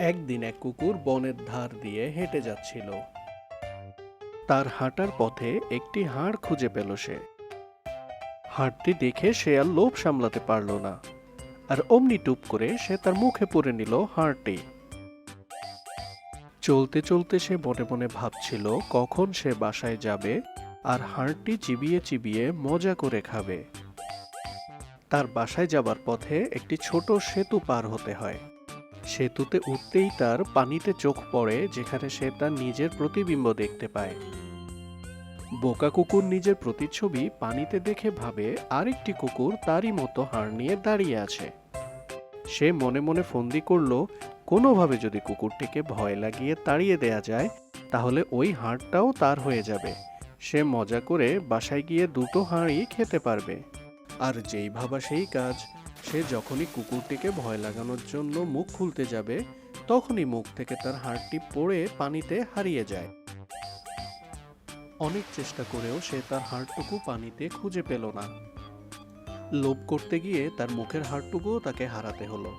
একদিন এক কুকুর বনের ধার দিয়ে হেঁটে যাচ্ছিল। তার হাঁটার পথে একটি হাড় খুঁজে পেল সে। হাড়টি দেখে সে আর লোভ সামলাতে পারল না, আর অমনি টুপ করে সে তার মুখে পুরে নিল হাড়টি। চলতে চলতে সে মনে মনে ভাবছিল কখন সে বাসায় যাবে আর হাড়টি চিবিয়ে চিবিয়ে মজা করে খাবে। তার বাসায় যাবার পথে একটি ছোট সেতু পার হতে হয়। সেতুতে উঠতেই তার পানিতে চোখ পড়ে, যেখানে সে তার নিজের প্রতিবিম্ব দেখতে পায়। বোকা কুকুর নিজের প্রতিচ্ছবি পানিতে দেখে ভাবে, আরেকটি কুকুর তারই মতো হাড় নিয়ে দাঁড়িয়ে আছে। সে মনে মনে ফন্দি করল, কোনোভাবে যদি কুকুরটিকে ভয় লাগিয়ে তাড়িয়ে দেয়া যায়, তাহলে ওই হাড়টাও তার হয়ে যাবে। সে মজা করে বাসায় গিয়ে দুটো হাঁড়ি খেতে পারবে। আর যেই ভাবা সেই কাজ সে যখনই কুকুরটিকে ভয় লাগানোর জন্য মুখ খুলতে যাবে, তখনই মুখ থেকে তার হাড়টি পড়ে পানিতে হারিয়ে যায়। অনেক চেষ্টা করেও সে তার হাড়টুকু পানিতে খুঁজে পেল না। লোভ করতে গিয়ে তার মুখের হাড়টুকুও তাকে হারাতে হলো।